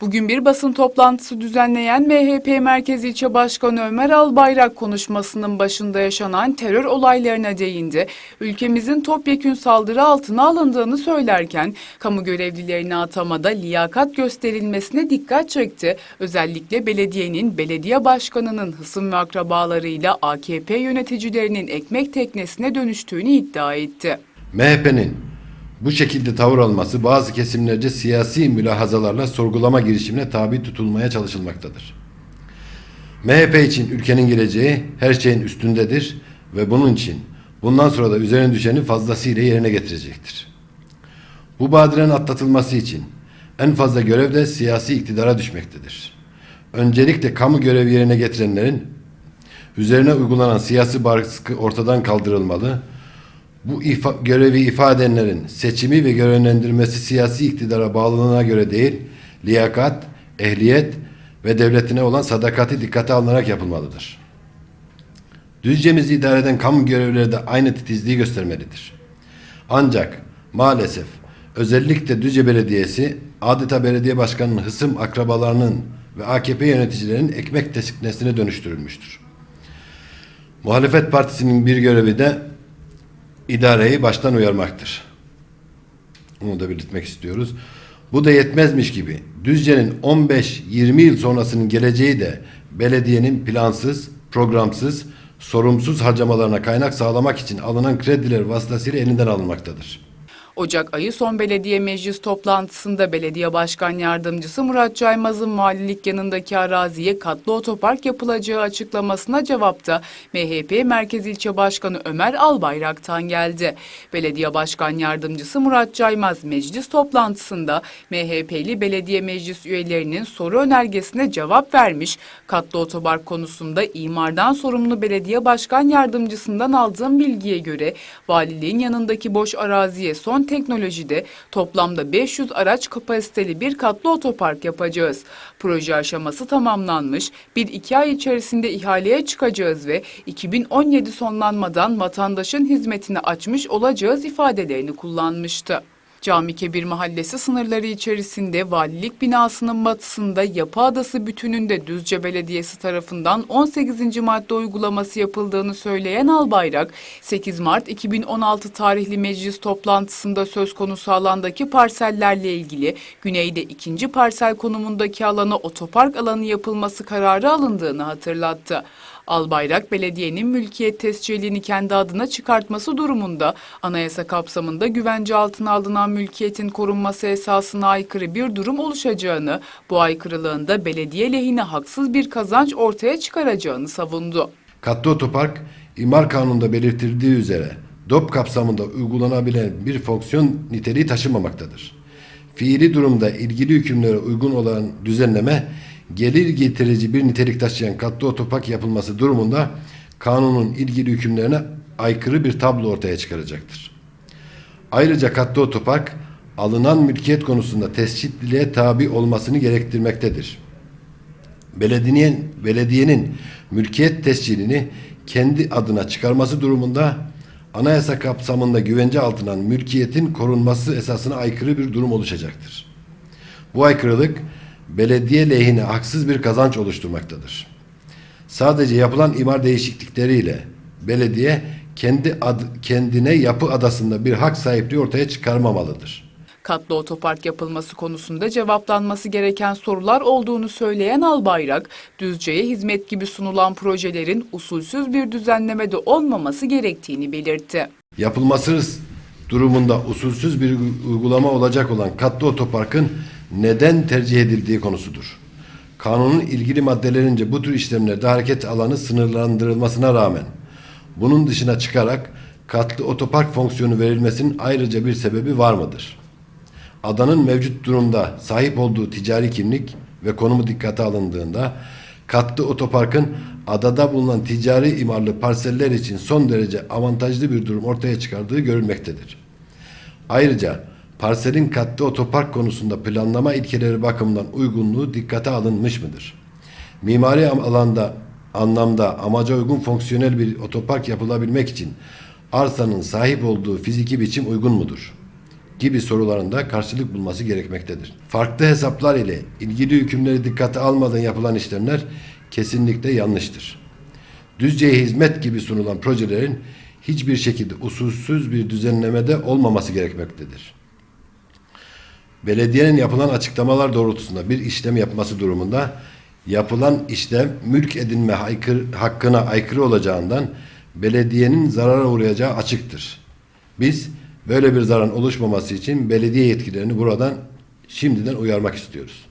Bugün bir basın toplantısı düzenleyen MHP Merkez İlçe Başkanı Ömer Albayrak konuşmasının başında yaşanan terör olaylarına değindi. Ülkemizin topyekün saldırı altına alındığını söylerken kamu görevlilerine atamada liyakat gösterilmesine dikkat çekti. Özellikle belediyenin belediye başkanının hısım ve akrabalarıyla AKP yöneticilerinin ekmek teknesine dönüştüğünü iddia etti. MHP'nin bu şekilde tavır alması bazı kesimlerce siyasi mülahazalarla sorgulama girişimine tabi tutulmaya çalışılmaktadır. MHP için ülkenin geleceği her şeyin üstündedir ve bunun için bundan sonra da üzerine düşeni fazlasıyla yerine getirecektir. Bu badirenin atlatılması için en fazla görev de siyasi iktidara düşmektedir. Öncelikle kamu görevi yerine getirenlerin üzerine uygulanan siyasi baskı ortadan kaldırılmalı, bu ifa, görevi ifade edenlerin seçimi ve görevlendirmesi siyasi iktidara bağlılığına göre değil, liyakat, ehliyet ve devletine olan sadakati dikkate alınarak yapılmalıdır. Düzce'mizi idare eden kamu görevlileri de aynı titizliği göstermelidir. Ancak maalesef özellikle Düzce Belediyesi adeta belediye başkanının hısım akrabalarının ve AKP yöneticilerinin ekmek teknesine dönüştürülmüştür. Muhalefet partisinin bir görevi de idareyi baştan uyarmaktır. Onu da belirtmek istiyoruz. Bu da yetmezmiş gibi Düzce'nin 15-20 yıl sonrasının geleceği de belediyenin plansız, programsız, sorumsuz harcamalarına kaynak sağlamak için alınan krediler vasıtasıyla elinden alınmaktadır. Ocak ayı son belediye meclis toplantısında belediye başkan yardımcısı Murat Caymaz'ın valilik yanındaki araziye katlı otopark yapılacağı açıklamasına cevapta MHP Merkez İlçe Başkanı Ömer Albayrak'tan geldi. Belediye başkan yardımcısı Murat Caymaz meclis toplantısında MHP'li belediye meclis üyelerinin soru önergesine cevap vermiş. Katlı otopark konusunda imardan sorumlu belediye başkan yardımcısından aldığım bilgiye göre valiliğin yanındaki boş araziye son teknolojide toplamda 500 araç kapasiteli bir katlı otopark yapacağız. Proje aşaması tamamlanmış, bir iki ay içerisinde ihaleye çıkacağız ve 2017 sonlanmadan vatandaşın hizmetine açmış olacağız ifadelerini kullanmıştı. Cami Kebir Mahallesi sınırları içerisinde valilik binasının batısında Yapı Adası bütününde Düzce Belediyesi tarafından 18. madde uygulaması yapıldığını söyleyen Albayrak, 8 Mart 2016 tarihli meclis toplantısında söz konusu alandaki parsellerle ilgili güneyde ikinci parsel konumundaki alana otopark alanı yapılması kararı alındığını hatırlattı. Albayrak belediyenin mülkiyet tescilini kendi adına çıkartması durumunda anayasa kapsamında güvence altına alınan mülkiyetin korunması esasına aykırı bir durum oluşacağını, bu aykırılığında belediye lehine haksız bir kazanç ortaya çıkaracağını savundu. Katlı otopark, imar kanununda belirtildiği üzere DOP kapsamında uygulanabilen bir fonksiyon niteliği taşımamaktadır. Fiili durumda ilgili hükümlere uygun olan düzenleme, gelir getirici bir nitelik taşıyan katlı otopark yapılması durumunda kanunun ilgili hükümlerine aykırı bir tablo ortaya çıkaracaktır. Ayrıca katlı otopark, alınan mülkiyet konusunda tescilliliğe tabi olmasını gerektirmektedir belediyenin, belediyenin mülkiyet tescilini kendi adına çıkarması durumunda anayasa kapsamında güvence altına mülkiyetin korunması esasına aykırı bir durum oluşacaktır. Bu aykırılık belediye lehine haksız bir kazanç oluşturmaktadır. Sadece yapılan imar değişiklikleriyle belediye kendi ad, kendine yapı adasında bir hak sahipliği ortaya çıkarmamalıdır. Katlı otopark yapılması konusunda cevaplanması gereken sorular olduğunu söyleyen Albayrak, Düzce'ye hizmet gibi sunulan projelerin usulsüz bir düzenlemede olmaması gerektiğini belirtti. yapılması durumunda usulsüz bir uygulama olacak olan katlı otoparkın neden tercih edildiği konusudur. Kanunun ilgili maddelerince bu tür işlemlerde hareket alanı sınırlandırılmasına rağmen bunun dışına çıkarak katlı otopark fonksiyonu verilmesinin ayrıca bir sebebi var mıdır? Adanın mevcut durumda sahip olduğu ticari kimlik ve konumu dikkate alındığında katlı otoparkın adada bulunan ticari imarlı parseller için son derece avantajlı bir durum ortaya çıkardığı görülmektedir. Ayrıca parselin katlı otopark konusunda planlama ilkeleri bakımından uygunluğu dikkate alınmış mıdır? Mimari alanda anlamda amaca uygun fonksiyonel bir otopark yapılabilmek için arsanın sahip olduğu fiziki biçim uygun mudur? gibi sorularında karşılık bulması gerekmektedir. Farklı hesaplar ile ilgili hükümleri dikkate almadan yapılan işlemler kesinlikle yanlıştır. Düzce'ye hizmet gibi sunulan projelerin hiçbir şekilde usulsüz bir düzenlemede olmaması gerekmektedir. Belediyenin yapılan açıklamalar doğrultusunda bir işlem yapması durumunda yapılan işlem mülk edinme aykırı- hakkına aykırı olacağından belediyenin zarara uğrayacağı açıktır. Biz böyle bir zararın oluşmaması için belediye yetkililerini buradan şimdiden uyarmak istiyoruz.